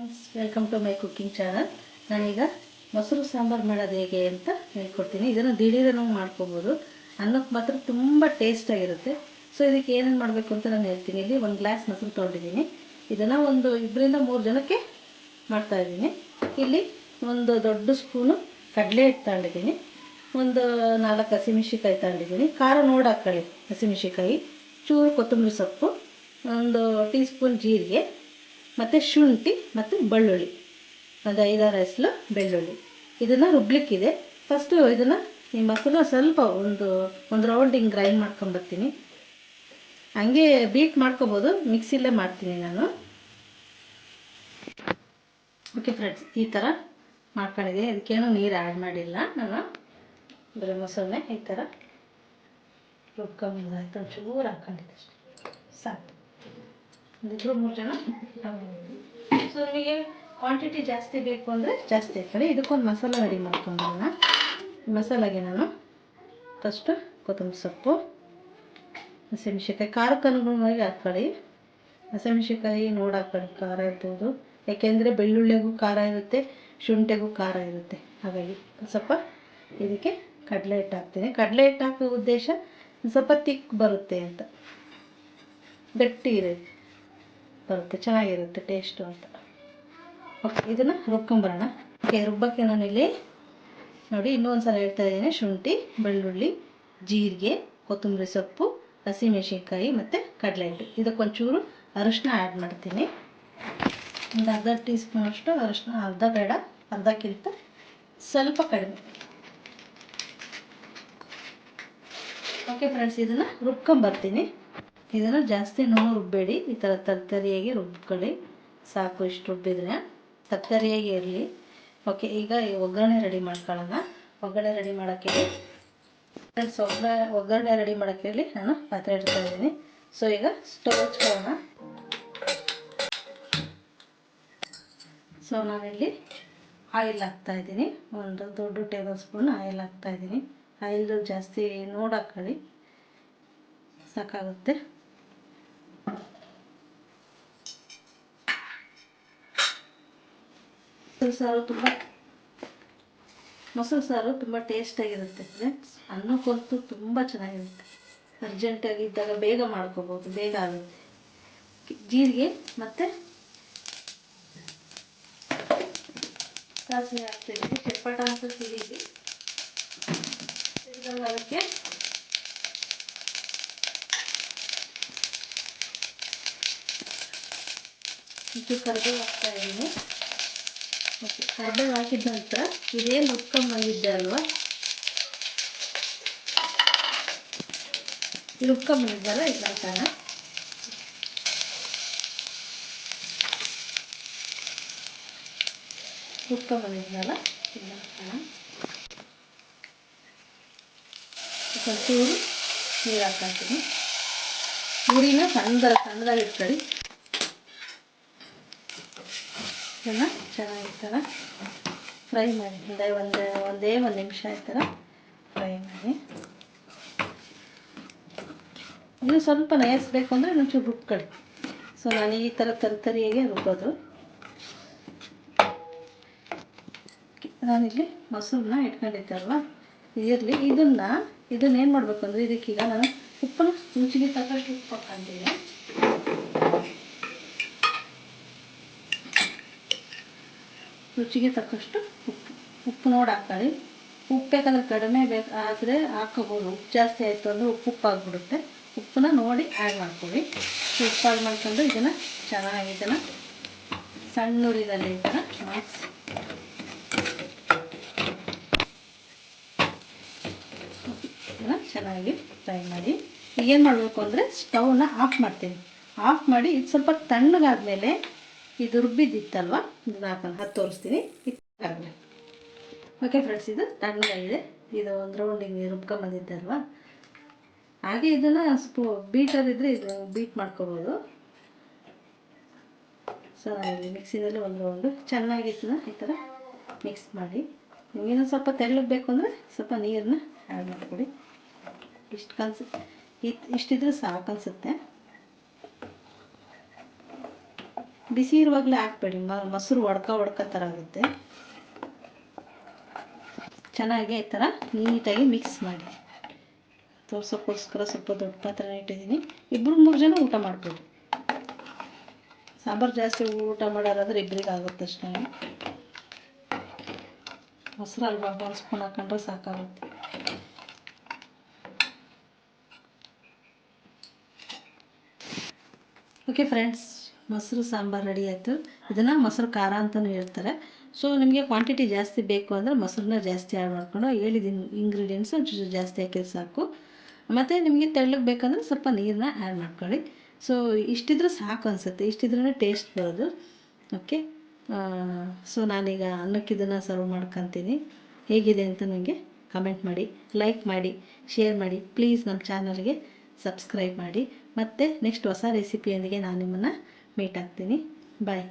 Friends welcome to my cooking channel ನಾನೀಗ ಮೊಸರು ಸಾಂಬಾರು ಮಾಡೋದು ಹೇಗೆ ಅಂತ ಹೇಳ್ಕೊಡ್ತೀನಿ. ಇದನ್ನು ದಿಢೀರನೂ ಮಾಡ್ಕೋಬೋದು. ಅನ್ನಕ್ಕೆ ಮಾತ್ರ ತುಂಬ ಟೇಸ್ಟಾಗಿರುತ್ತೆ ಸೊ ಇದಕ್ಕೆ ಏನೇನು ಮಾಡಬೇಕು ಅಂತ ನಾನು ಹೇಳ್ತೀನಿ. ಇಲ್ಲಿ ಒಂದು ಗ್ಲಾಸ್ ಮೊಸರು ತೊಗೊಂಡಿದ್ದೀನಿ. ಇದನ್ನು ಒಂದು ಇಬ್ಬರಿಂದ ಮೂರು ಜನಕ್ಕೆ ಮಾಡ್ತಾಯಿದ್ದೀನಿ ಇಲ್ಲಿ ಒಂದು ದೊಡ್ಡ ಸ್ಪೂನು ಕಡಲೆ ಹಿಟ್ಟು ತಗೊಂಡಿದ್ದೀನಿ. ಒಂದು ನಾಲ್ಕು ಹಸಿಮೆಣ್ಸಿಕಾಯಿ ತಗೊಂಡಿದ್ದೀನಿ. ಖಾರ ನೋಡಿ ಹಾಕ್ಕೊಳ್ಳಿ ಹಸಿಮೆಣ್ಸಿಕಾಯಿ ಚೂರು ಕೊತ್ತಂಬರಿ ಸೊಪ್ಪು. ಒಂದು ಟೀ ಸ್ಪೂನ್ ಜೀರಿಗೆ. ಮತ್ತು ಶುಂಠಿ ಮತ್ತು ಬೆಳ್ಳುಳ್ಳಿ. ಒಂದು ಐದಾರು ಹೆಸಲು ಬೆಳ್ಳುಳ್ಳಿ. ಇದನ್ನು ರುಬ್ಲಿಕ್ಕಿದೆ. ಫಸ್ಟು ಇದನ್ನು ಈ ಮೊಸರನ್ನ ಸ್ವಲ್ಪ ಒಂದು ಒಂದು ರೌಂಡ್ ಹಿಂಗೆ ಗ್ರೈಂಡ್ ಮಾಡ್ಕೊಂಬರ್ತೀನಿ ಹಂಗೆ ಬೀಟ್ ಮಾಡ್ಕೊಬೋದು. ಮಿಕ್ಸಿಲ್ಲೇ ಮಾಡ್ತೀನಿ ನಾನು. ಓಕೆ ಫ್ರೆಂಡ್ಸ್ ಈ ಥರ ಮಾಡ್ಕೊಂಡಿದ್ದೀನಿ ಅದಕ್ಕೇನು ನೀರು ಆ್ಯಡ್ ಮಾಡಿಲ್ಲ ನಾನು. ಬರೀ ಮೊಸರನ್ನೇ ಈ ಥರ ರುಬ್ಕೊಂಬಂದಾಯ್ತು ಒಂಚೂರು ಹಾಕೊಂಡಿದ್ದೆ ಅಷ್ಟೇ. ಸಾಕು. ಒಂದಿಬ್ಬರು ಮೂರು ಜನ. ಸೊ ನಿಮಗೆ ಕ್ವಾಂಟಿಟಿ ಜಾಸ್ತಿ ಬೇಕು ಅಂದರೆ ಜಾಸ್ತಿ ಹಾಕೊಳ್ಳಿ ಇದಕ್ಕೊಂದು ಮಸಾಲ ರೆಡಿ ಮಾಡ್ಕೊಂಬರೋಣ ಮಸಾಲೆಗೆ ನಾನು ಫಸ್ಟು ಕೊತ್ತಂಬರಿ ಸೊಪ್ಪು ಹಸಿಮೆಣ್ಸಿಕಾಯಿ ಖಾರಕ್ಕೆ ಅನುಗುಣವಾಗಿ ಹಾಕ್ಕೊಳ್ಳಿ ಹಸಿಮೆಣ್ಸಿಕಾಯಿ ನೋಡಿ ಹಾಕ್ಕೊಳ್ಳಿ ಖಾರ ಇರ್ಬೋದು. ಯಾಕೆಂದರೆ ಬೆಳ್ಳುಳ್ಳಿಗೂ ಖಾರ ಇರುತ್ತೆ, ಶುಂಠಿಗೂ ಖಾರ ಇರುತ್ತೆ. ಹಾಗಾಗಿ ಸ್ವಲ್ಪ ಇದಕ್ಕೆ ಕಡಲೆ ಹಿಟ್ಟು ಹಾಕ್ತೀನಿ. ಕಡಲೆ ಹಿಟ್ಟು ಹಾಕೋ ಉದ್ದೇಶ ಸ್ವಲ್ಪ ತಿಕ್ ಬರುತ್ತೆ ಅಂತ. ಗಟ್ಟಿ ಇರುತ್ತೆ ಬರುತ್ತೆ, ಚೆನ್ನಾಗಿರುತ್ತೆ ಟೇಸ್ಟು ಅಂತ. ಓಕೆ ಇದನ್ನು ರುಬ್ಕೊಂಬರೋಣ. ಓಕೆ ರುಬ್ಬಕ್ಕೆ ನಾನಿಲ್ಲಿ ನೋಡಿ ಇನ್ನೊಂದು ಸಲ ಹೇಳ್ತಾ ಇದ್ದೀನಿ, ಶುಂಠಿ, ಬೆಳ್ಳುಳ್ಳಿ, ಜೀರಿಗೆ, ಕೊತ್ತಂಬರಿ ಸೊಪ್ಪು, ಹಸಿಮೆಣಸಿನ್ಕಾಯಿ ಮತ್ತು ಕಡಲೆ ಹಿಟ್ಟು. ಇದಕ್ಕೊಂಚೂರು ಅರಿಶಿನ ಆ್ಯಡ್ ಮಾಡ್ತೀನಿ. ಒಂದು ಅರ್ಧ ಟೀ ಸ್ಪೂನಷ್ಟು ಅರಿಶಿನ, ಅರ್ಧ ಬೇಡ, ಅರ್ಧಕ್ಕಿಂತ ಸ್ವಲ್ಪ ಕಡಿಮೆ. ಓಕೆ ಫ್ರೆಂಡ್ಸ್ ಇದನ್ನು ರುಬ್ಕೊಂಬರ್ತೀನಿ. ಇದನ್ನು ಜಾಸ್ತಿ ನೋವು ರುಬ್ಬೇಡಿ. ಈ ಥರ ತರ್ತರಿಯಾಗಿ ರುಬ್ಕೊಳ್ಳಿ. ಸಾಕು ಇಷ್ಟು ರುಬ್ಬಿದ್ರೆ. ತರ್ತರಿಯಾಗಿ ಇರಲಿ. ಓಕೆ, ಈಗ ಈ ಒಗ್ಗರಣೆ ರೆಡಿ ಮಾಡ್ಕೊಳ್ಳೋಣ. ಒಗ್ಗರಣೆ ರೆಡಿ ಮಾಡೋಕ್ಕೆ ಫ್ರೆಂಡ್ಸ್, ಒಗ್ಗರಣೆ ಒಗ್ಗರಣೆ ರೆಡಿ ಮಾಡೋಕ್ಕೆ ನಾನು ಪಾತ್ರೆ ಇಡ್ತಾ ಇದ್ದೀನಿ. ಸೊ, ಈಗ ಸ್ಟವ್ ಹಚ್ಕೊಳ್ಳೋಣ. ಸೊ, ನಾನಿಲ್ಲಿ ಆಯಿಲ್ ಹಾಕ್ತಾ ಇದ್ದೀನಿ. ಒಂದು ದೊಡ್ಡ ಟೇಬಲ್ ಸ್ಪೂನ್ ಆಯಿಲ್ ಹಾಕ್ತಾ ಇದ್ದೀನಿ. ಆಯಿಲ್ ಜಾಸ್ತಿ ನೋಡಿ ಸಾಕಾಗುತ್ತೆ. ಮೊಸರು ಸಾರು ತುಂಬ ಮೊಸರು ಸಾರು ತುಂಬ ಟೇಸ್ಟಾಗಿರುತ್ತೆ ಫ್ರೆಂಡ್ಸ್ ಅನ್ನಕ್ಕಂತೂ ತುಂಬ ಚೆನ್ನಾಗಿರುತ್ತೆ. ಅರ್ಜೆಂಟಾಗಿ ಇದ್ದಾಗ ಬೇಗ ಮಾಡ್ಕೋಬೋದು, ಬೇಗ ಆಗುತ್ತೆ. ಜೀರಿಗೆ ಮತ್ತು ಸಾಸಿವೆ ಹಾಕ್ತಿದ್ದೀನಿ ಚಟ್ಪಟ ಅಂತ ಸಿಡಿದು ಸಿಡಿದಾಗ ಅದಕ್ಕೆ ಇದು ಕರಿಬೇವು ಹಾಕ್ತಾ ಓಕೆ ಕರಿಬೇವು ಹಾಕಿದ ನಂತರ ಇದೇನು ರುಬ್ಕೊಂಬಂದಿದ್ದೆ ಅಲ್ವಾ? ರುಬ್ಕೊಂಬಂದಿದ್ದಲ್ಲ ಇಲ್ಲ ಹಾಕೋಣ ರುಬ್ಕೊಂಬಂದಿದ್ನಲ್ಲ ಇದನ್ನ ಹಾಕೋಣ ಒಂಚೂರು ನೀರು ಹಾಕ್ತೀನಿ ಉರಿನ ಸಣ್ಣದ ಸಣ್ಣದಾಗಿ ಇಟ್ಕೊಳ್ಳಿ ಇದನ್ನು ಚೆನ್ನಾಗಿ ಫ್ರೈ ಮಾಡಿ, ಒಂದೇ ಒಂದೇ ಒಂದೇ ಒಂದು ನಿಮಿಷ ಥರ ಫ್ರೈ ಮಾಡಿ. ಇದು ಸ್ವಲ್ಪ ನಯಸ್ಬೇಕು ಅಂದರೆ ಒಂಚೂರು ರುಬ್ಕೊಳ್ಳಿ. ಸೊ ನಾನು ಈ ಥರ ತರತರಿಯಾಗೆ ರುಬ್ಬೋದು. ನಾನಿಲ್ಲಿ ಮೊಸರನ್ನ ಇಟ್ಕೊಂಡಿದ್ದಲ್ವ? ಇರಲಿ. ಇದನ್ನು ಇದನ್ನ ಏನು ಮಾಡಬೇಕು ಅಂದರೆ ಇದಕ್ಕೀಗ ನಾನು ಉಪ್ಪನ್ನು ರುಚಿಗೆ ತಕ್ಕಷ್ಟು ಉಪ್ಪು ಹಾಕ್ಕೊಂತೀನಿ ರುಚಿಗೆ ತಕ್ಕಷ್ಟು ಉಪ್ಪು ಉಪ್ಪು ನೋಡಿ ಹಾಕ್ಕೊಳ್ಳಿ ಉಪ್ಪು ಬೇಕಾದ್ರೆ ಕಡಿಮೆ ಬೇಕು, ಆದರೆ ಹಾಕೋಬೋದು ಉಪ್ಪು ಜಾಸ್ತಿ ಆಯಿತು ಅಂದರೆ ಉಪ್ಪು ಆಗಿಬಿಡುತ್ತೆ ಉಪ್ಪನ್ನ ನೋಡಿ ಆ್ಯಡ್ ಮಾಡ್ಕೊಳ್ಳಿ. ಉಪ್ಪು ಆ್ಯಡ್ ಮಾಡ್ಕೊಂಡು ಇದನ್ನು ಚೆನ್ನಾಗಿ ಇದನ್ನು ಸಣ್ಣ ಉರಿದಲ್ಲಿ ಇದನ್ನು ಮಾಡಿಸಿ ಇದನ್ನು ಚೆನ್ನಾಗಿ ಫ್ರೈ ಮಾಡಿ. ಏನು ಮಾಡಬೇಕು ಅಂದರೆ ಸ್ಟವ್ನ ಆಫ್ ಮಾಡ್ತೀನಿ. ಆಫ್ ಮಾಡಿ ಇದು ಸ್ವಲ್ಪ ತಣ್ಣಗಾದ್ಮೇಲೆ ಇದು ರುಬ್ಬಿದ್ದಿತ್ತಲ್ವ? ಇದನ್ನ ಹತ್ತು ತೋರಿಸ್ತೀನಿ. ಓಕೆ ಫ್ರೆಂಡ್ಸ್ ಇದು ತಣ್ಣಗಾಗಿದೆ. ಇದು ಒಂದು ರೌಂಡಿಗೆ ರುಬ್ಕೊಂಬಂದಿದ್ದಲ್ವ? ಹಾಗೆ ಇದನ್ನು ಸ್ಪೂ ಬೀಟರ್ ಇದ್ದರೆ ಇದು ಬೀಟ್ ಮಾಡ್ಕೋಬೋದು. ಸೊ ನಾನು ಮಿಕ್ಸಿನಲ್ಲಿ ಒಂದು ರೌಂಡು ಚೆನ್ನಾಗಿ ಇದನ್ನ ಈ ಥರ ಮಿಕ್ಸ್ ಮಾಡಿ. ನಿಮಗಿನ್ನೂ ಸ್ವಲ್ಪ ತೆಳ್ಳಗೆ ಬೇಕು ಅಂದರೆ ಸ್ವಲ್ಪ ನೀರನ್ನ ಆ್ಯಡ್ ಮಾಡಿಕೊಡಿ. ಇಷ್ಟು ಕನ್ಸ ಇತ್ತು ಇಷ್ಟಿದ್ರೆ ಸಾಕು ಅನಿಸುತ್ತೆ. ಬಿಸಿ ಇರುವಾಗಲೇ ಹಾಕ್ಬೇಡಿ. ಮೊಸರು ಒಡ್ಕ ಒಡ್ಕ ಥರ ಆಗುತ್ತೆ. ಚೆನ್ನಾಗಿ ಈ ಥರ ನೀಟಾಗಿ ಮಿಕ್ಸ್ ಮಾಡಿ. ತೋರ್ಸೋಕ್ಕೋಸ್ಕರ ಸ್ವಲ್ಪ ದೊಡ್ಡ ಪಾತ್ರೆನೇ ಇಟ್ಟಿದ್ದೀನಿ. ಇಬ್ಬರು ಮೂರು ಜನ ಊಟ ಮಾಡ್ಬೋದು. ಸಾಂಬಾರು ಜಾಸ್ತಿ ಊಟ ಮಾಡೋರಾದ್ರೆ ಇಬ್ಬರಿಗೆ ಆಗುತ್ತೆ ಅಷ್ಟೇ. ಮೊಸರು ಅಲ್ವಾ? ಒಂದು ಸ್ಪೂನ್ ಹಾಕೊಂಡ್ರೆ ಸಾಕಾಗುತ್ತೆ. ಓಕೆ ಫ್ರೆಂಡ್ಸ್ ಮೊಸರು ಸಾಂಬಾರು ರೆಡಿ ಆಯಿತು. ಇದನ್ನು ಮೊಸರು ಖಾರ ಅಂತಲೂ ಹೇಳ್ತಾರೆ. ಸೊ ನಿಮಗೆ ಕ್ವಾಂಟಿಟಿ ಜಾಸ್ತಿ ಬೇಕು ಅಂದರೆ ಮೊಸರನ್ನ ಜಾಸ್ತಿ ಆ್ಯಡ್ ಮಾಡ್ಕೊಂಡು ಹೇಳಿದ ಇಂಗ್ರೀಡಿಯೆಂಟ್ಸ್ ಒಂಚೂರು ಜಾಸ್ತಿ ಹಾಕಿದ್ರೆ ಸಾಕು. ಮತ್ತು ನಿಮಗೆ ತೆಳ್ಳಗೆ ಬೇಕಂದ್ರೆ ಸ್ವಲ್ಪ ನೀರನ್ನ ಆ್ಯಡ್ ಮಾಡ್ಕೊಳ್ಳಿ. ಸೊ ಇಷ್ಟಿದ್ರೆ ಸಾಕು ಅನಿಸುತ್ತೆ. ಇಷ್ಟಿದ್ರೂ ಟೇಸ್ಟ್ ಬರೋದು. ಓಕೆ ಸೊ ನಾನೀಗ ಅನ್ನಕ್ಕಿದನ್ನು ಸರ್ವ್ ಮಾಡ್ಕೊತೀನಿ. ಹೇಗಿದೆ ಅಂತ ನನಗೆ ಕಮೆಂಟ್ ಮಾಡಿ ಲೈಕ್ ಮಾಡಿ ಶೇರ್ ಮಾಡಿ. ಪ್ಲೀಸ್ ನಮ್ಮ ಚಾನಲ್ಗೆ ಸಬ್ಸ್ಕ್ರೈಬ್ ಮಾಡಿ. ಮತ್ತು ನೆಕ್ಸ್ಟ್ ಹೊಸ ರೆಸಿಪಿಯೊಂದಿಗೆ ನಾನು ನಿಮ್ಮನ್ನು ಮೀಟ್ ಆಗ್ತೀನಿ. ಬಾಯ್